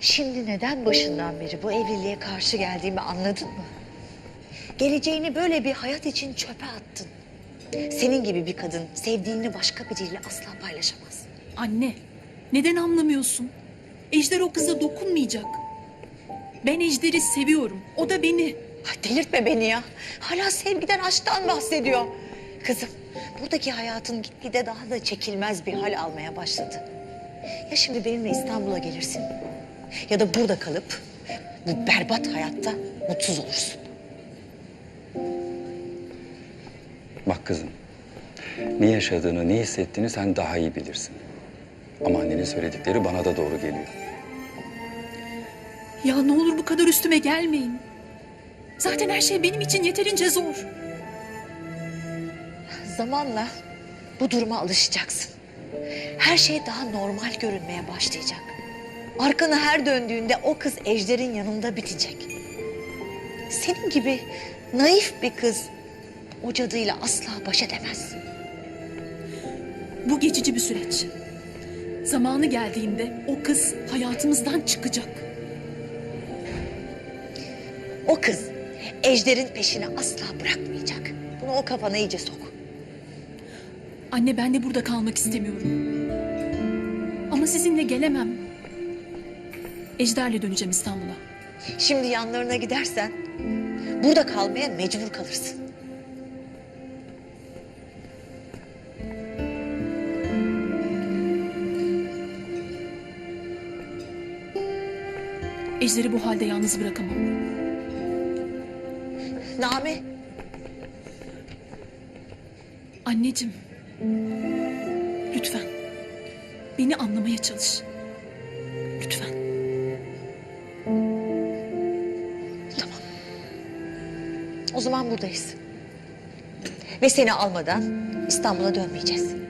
Şimdi neden başından beri bu evliliğe karşı geldiğimi anladın mı? Geleceğini böyle bir hayat için çöpe attın. Senin gibi bir kadın sevdiğini başka biriyle asla paylaşamaz. Anne, neden anlamıyorsun? Ejder o kıza dokunmayacak. Ben Ejder'i seviyorum. O da beni. Ay delirtme beni ya. Hala sevgiden aşktan bahsediyor. Kızım buradaki hayatın gitgide daha da çekilmez bir hal almaya başladı. Ya şimdi benimle İstanbul'a gelirsin ya da burada kalıp bu berbat hayatta mutsuz olursun. Bak kızım, ne yaşadığını, ne hissettiğini sen daha iyi bilirsin. Ama annenin söyledikleri bana da doğru geliyor. Ya ne olur bu kadar üstüme gelmeyin. Zaten her şey benim için yeterince zor. Zamanla bu duruma alışacaksın. Her şey daha normal görünmeye başlayacak. Arkana her döndüğünde o kız Ejder'in yanında bitecek. Senin gibi naif bir kız o cadıyla asla baş edemez. Bu geçici bir süreç. Zamanı geldiğinde o kız hayatımızdan çıkacak. O kız Ejder'in peşini asla bırakmayacak. Bunu o kafana iyice sok. Anne ben de burada kalmak istemiyorum. Ama sizinle gelemem. Ejder'le döneceğim İstanbul'a. Şimdi yanlarına gidersen burada kalmaya mecbur kalırsın. Ejder'i bu halde yalnız bırakamam. Nami Anneciğim. Lütfen. Beni anlamaya çalış. Lütfen. O zaman buradayız. Ve seni almadan İstanbul'a dönmeyeceğiz.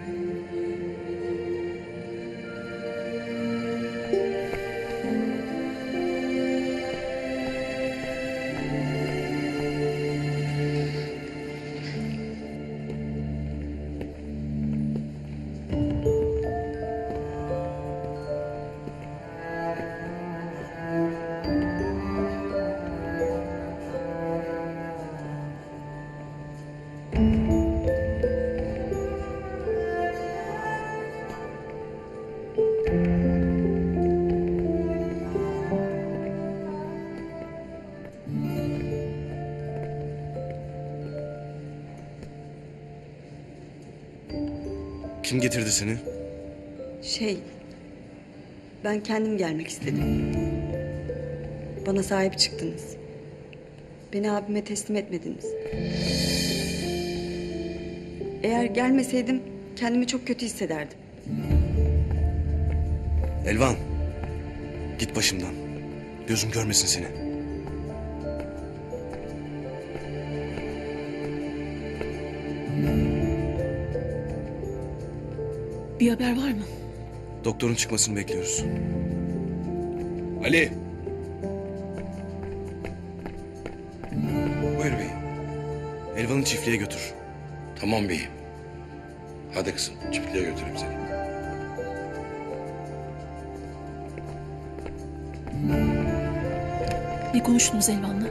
Kim getirdi seni? Şey, ben kendim gelmek istedim. Bana sahip çıktınız. Beni abime teslim etmediniz. Eğer gelmeseydim kendimi çok kötü hissederdim. Elvan. Git başımdan. Gözüm görmesin seni. Bir haber var mı? Doktorun çıkmasını bekliyoruz. Ali. Buyur bey. Elvan'ı çiftliğe götür. Tamam beyim. Hadi kızım çiftliğe götüreyim seni. Ne konuştunuz Elvan'la?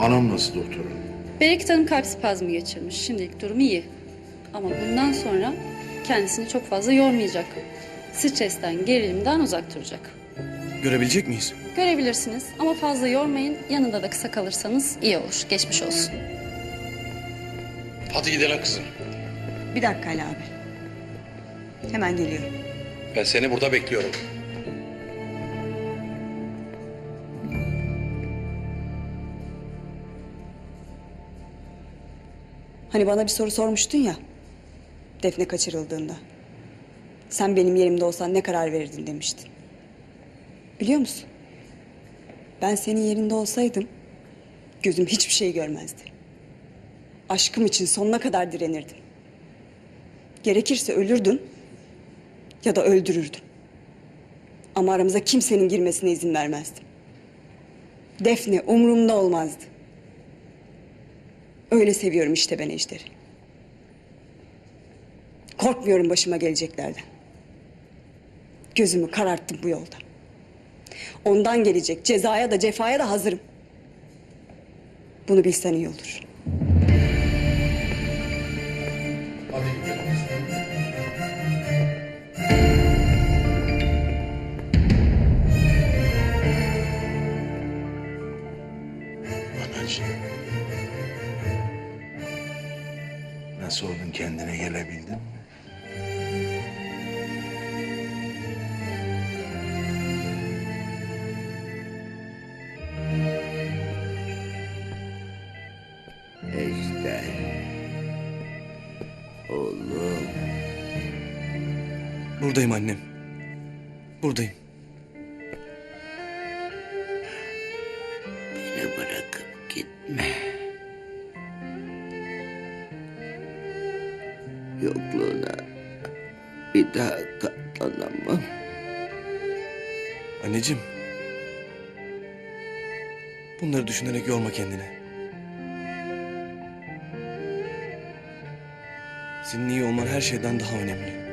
Anam nasıl doktor? Bereket Hanım kalp spazmı geçirmiş. Şimdilik durumu iyi. Ama bundan sonra kendisini çok fazla yormayacak. Stresten, gerilimden uzak duracak. Görebilecek miyiz? Görebilirsiniz ama fazla yormayın. Yanında da kısa kalırsanız iyi olur. Geçmiş olsun. Hadi gidelim kızım. Bir dakika Ali abi. Hemen geliyorum. Ben seni burada bekliyorum. Hani bana bir soru sormuştun ya. Defne kaçırıldığında. Sen benim yerimde olsan ne karar verirdin demiştin. Biliyor musun? Ben senin yerinde olsaydım gözüm hiçbir şey görmezdi. Aşkım için sonuna kadar direnirdim. Gerekirse ölürdüm ya da öldürürdüm. Ama aramıza kimsenin girmesine izin vermezdim. Defne umurumda olmazdı. Öyle seviyorum işte ben Ejder'i. Korkmuyorum başıma geleceklerden. Gözümü kararttım bu yolda. Ondan gelecek cezaya da cefaya da hazırım. Bunu bilsen iyi olur. Nasıl oldun kendine gelebildin mi? Ejder. Oğlum. Buradayım annem. Buradayım. Daha katlanamam. Anneciğim. Bunları düşünerek yorma kendini. Senin iyi olman her şeyden daha önemli.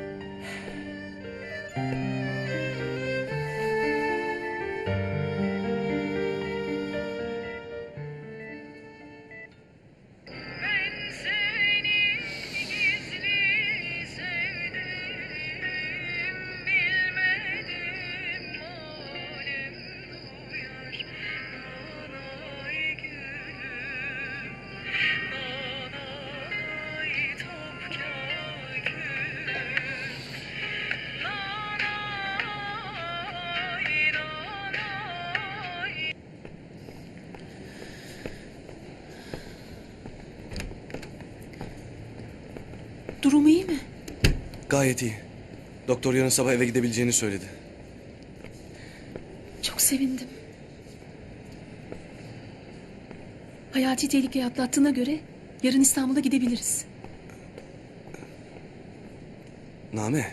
Gayet iyi. Doktor yarın sabah eve gidebileceğini söyledi. Çok sevindim. Hayati tehlikeyi atlattığına göre yarın İstanbul'a gidebiliriz. Name.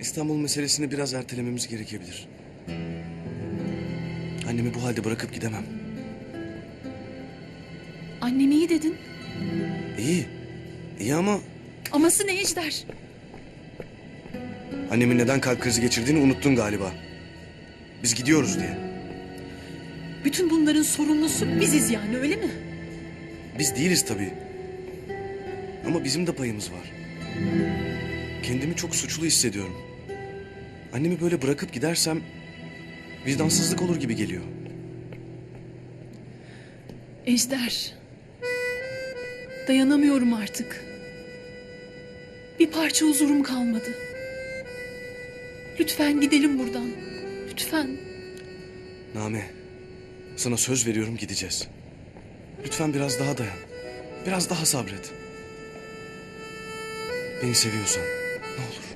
İstanbul meselesini biraz ertelememiz gerekebilir. Annemi bu halde bırakıp gidemem. Annem iyi dedin. İyi. İyi ama Aması ne Ejder? annemin neden kalp krizi geçirdiğini unuttun galiba. Biz gidiyoruz diye. Bütün bunların sorumlusu biziz yani öyle mi? Biz değiliz tabii. Ama bizim de payımız var. Kendimi çok suçlu hissediyorum. Annemi böyle bırakıp gidersem vicdansızlık olur gibi geliyor. Ejder. Dayanamıyorum artık. Bir parça huzurum kalmadı. Lütfen gidelim buradan. Lütfen. Name, sana söz veriyorum gideceğiz. Lütfen biraz daha dayan. Biraz daha sabret. Beni seviyorsan ne olur.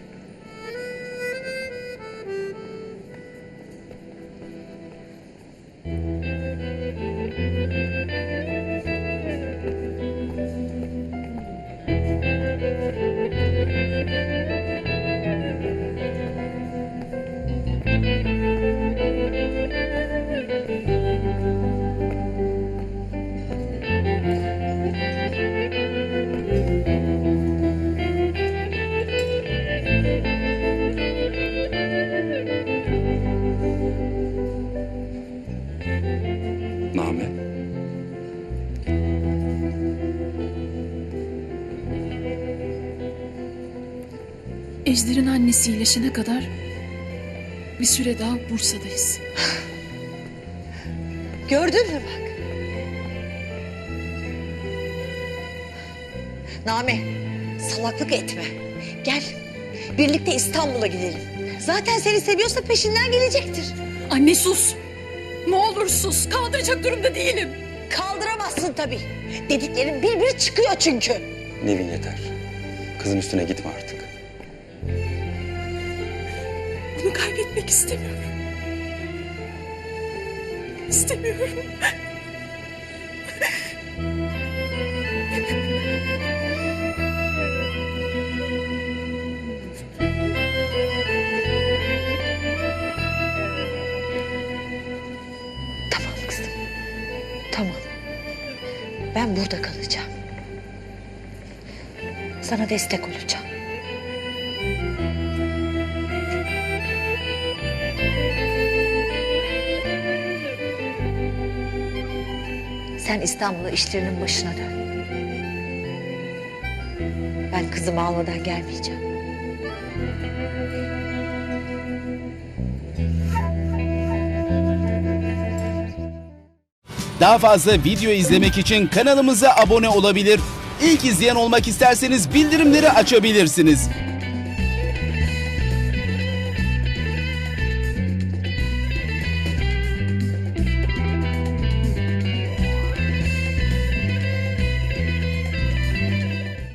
Annesi iyileşene kadar bir süre daha Bursa'dayız. Gördün mü bak? Name, salaklık etme. Gel, birlikte İstanbul'a gidelim. Zaten seni seviyorsa peşinden gelecektir. Anne sus. Ne olur sus. Kaldıracak durumda değilim. Kaldıramazsın tabii. Dediklerin bir bir çıkıyor çünkü. Nevin yeter. Kızın üstüne gitme artık. Bunu kaybetmek istemiyorum. İstemiyorum. Tamam kızım. Tamam. Ben burada kalacağım. Sana destek olacağım. Sen İstanbul'a işlerinin başına dön. Ben kızımı almadan gelmeyeceğim. Daha fazla video izlemek için kanalımıza abone olabilir. İlk izleyen olmak isterseniz bildirimleri açabilirsiniz.